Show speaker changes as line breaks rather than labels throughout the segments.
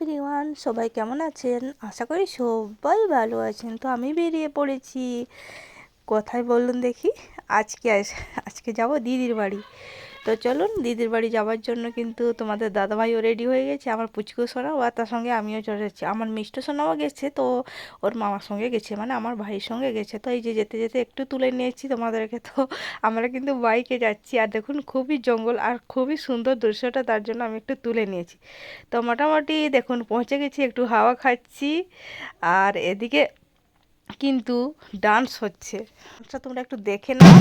Everyone সবাই কেমন আছেন? আশা করি সবাই ভালো আছেন। তো আমি বেরিয়ে পড়েছি। কথায় বলুন দেখি। আজকে আজকে যাব দিদির বাড়ি। তো চলুন, দিদির বাড়ি যাওয়ার জন্য কিন্তু তোমাদের দাদাভাইও রেডি হয়ে গেছে, আমার পুচকু সোনাও আর তার সঙ্গে আমিও চলে যাচ্ছি। আমার মিষ্ট সোনাও গেছে, তো ওর মামার সঙ্গে গেছে মানে আমার ভাইয়ের সঙ্গে গেছে। তো এই যে যেতে যেতে একটু তুলে নিয়েছি তোমাদেরকে, তো আমরা কিন্তু বাইকে যাচ্ছি। আর দেখুন, খুবই জঙ্গল আর খুবই সুন্দর দৃশ্যটা, তার জন্য আমি একটু তুলে নিয়েছি। তো মোটামুটি দেখুন, পৌঁছে গেছি, একটু হাওয়া খাচ্ছি, আর এদিকে কিন্তু ডান্স হচ্ছে। আচ্ছা তোমরা একটু দেখে নাও।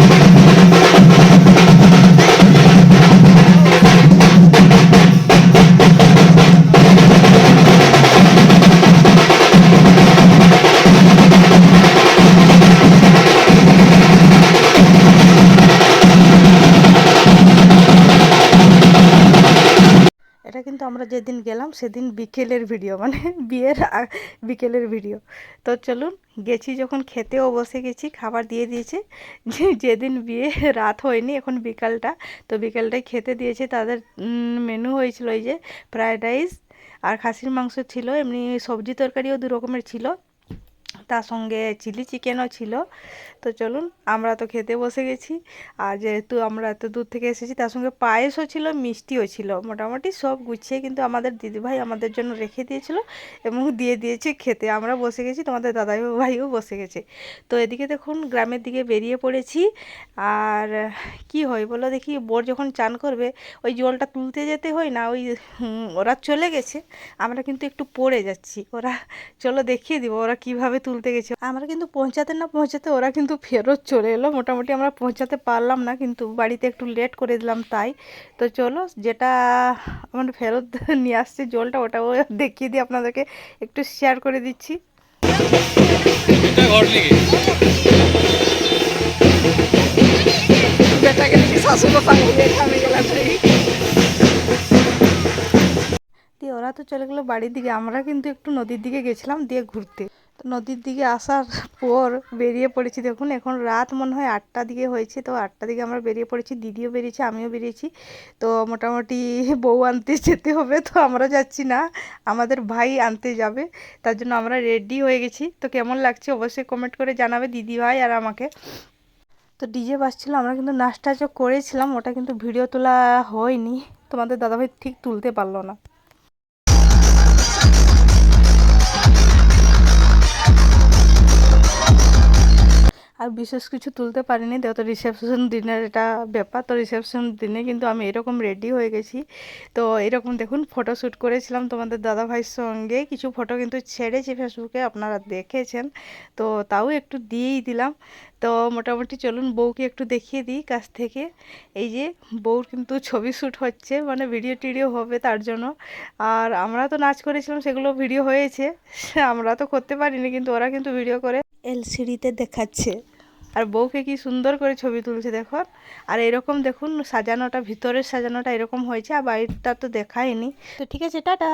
কিন্তু আমরা যেদিন গেলাম সেদিন বিকেলের ভিডিও মানে বিয়ের বিকেলের ভিডিও তো চলুন, গেছি যখন, খেতেও বসে গেছি, খাবার দিয়ে দিয়েছে। যে, যেদিন বিয়ে রাত হয়নি, এখন বিকালটা। তো বিকালটাই খেতে দিয়েছে, তাদের মেনু হয়েছিল এই যে ফ্রায়েড রাইস আর খাসির মাংস ছিল, এমনি সবজি তরকারিও দু রকমের ছিল। তার সঙ্গে চিলি চিকেনও ছিল। তো চলুন, আমরা তো খেতে বসে গেছি। আর যেহেতু আমরা এত দূর থেকে এসেছি, তার সঙ্গে পায়েসও ছিল, মিষ্টিও ছিল। মোটামুটি সব গুছিয়ে কিন্তু আমাদের দিদিভাই আমাদের জন্য রেখে দিয়েছিল এবং দিয়ে দিয়েছে খেতে। আমরা বসে গেছি, তোমাদের দাদাই ভাইও বসে গেছে। তো এদিকে দেখুন, গ্রামের দিকে বেরিয়ে পড়েছি। আর কি হয় বলো দেখি, বোর যখন চান করবে, ওই জলটা তুলতে যেতে হয় না, ওই ওরা চলে গেছে। আমরা কিন্তু একটু পড়ে যাচ্ছি। ওরা, চলো দেখিয়ে দিব, ওরা কীভাবে তুলতে গেছে। আমরা কিন্তু পৌঁছাতে না পৌঁছাতে ওরা কিন্তু ফেরত চলে এলো। মোটামুটি আমরা পৌঁছাতে পারলাম না, কিন্তু বাড়িতে একটু লেট করে দিলাম তাই। তো চলো, যেটা আমরা ফেরত নিয়ে আসছে জলটা, ওটাও দেখিয়ে দিই আপনাদেরকে একটু শেয়ার করে দিচ্ছি। দিয়ে ওরা তো চলে গেলো বাড়ির দিকে, আমরা কিন্তু একটু নদীর দিকে গেছিলাম দিয়ে ঘুরতে। তো নদীর দিকে আসার পর বেরিয়ে পড়েছি। দেখুন, এখন রাত মনে হয় আটটা দিকে হয়েছে, তো আটটা দিকে আমরা বেরিয়ে পড়েছি, দিদিও বেরিয়েছে, আমিও বেরিয়েছি। তো মোটামুটি বউ আনতে যেতে হবে, তো আমরা যাচ্ছি না, আমাদের ভাই আনতে যাবে, তার জন্য আমরা রেডি হয়ে গেছি। তো কেমন লাগছে অবশ্যই কমেন্ট করে জানাবে দিদি ভাই আর আমাকে। তো ডিজে বাজছিল আমরা কিন্তু নাচ টাচও করেছিলাম, ওটা কিন্তু ভিডিও তোলা হয়নি, তোমাদের দাদাভাই ঠিক তুলতে পারল না। আর বিশেষ কিছু তুলতে পারিনি। যেহেতু রিসেপশন দিনের এটা ব্যাপার, তো রিসেপশন দিনে কিন্তু আমি এরকম রেডি হয়ে গেছি। তো এরকম দেখুন ফটো শ্যুট করেছিলাম তোমাদের দাদা ভাইয়ের সঙ্গে। কিছু ফটো কিন্তু ছেড়েছি ফেসবুকে আপনারা দেখেছেন। তো তাও একটু দিয়েই দিলাম। তো মোটামুটি চলুন বউকে একটু দেখিয়ে দিই কাছ থেকে। এই যে বউর কিন্তু ছবি শ্যুট হচ্ছে মানে ভিডিও টিডিও হবে তার জন্য। আর আমরা তো নাচ করেছিলাম, সেগুলো ভিডিও হয়েছে। আমরা তো করতে পারিনি, কিন্তু ওরা কিন্তু ভিডিও করে। এলসিডিতে দেখাচ্ছে। আর বউকে কি সুন্দর করে ছবি তুলছে দেখো আর এরকম দেখুন সাজানোটা ভিতরের সাজানোটা এরকম হয়েছে আর বাইরটা তো দেখায়নি। তো ঠিক আছে টাটা।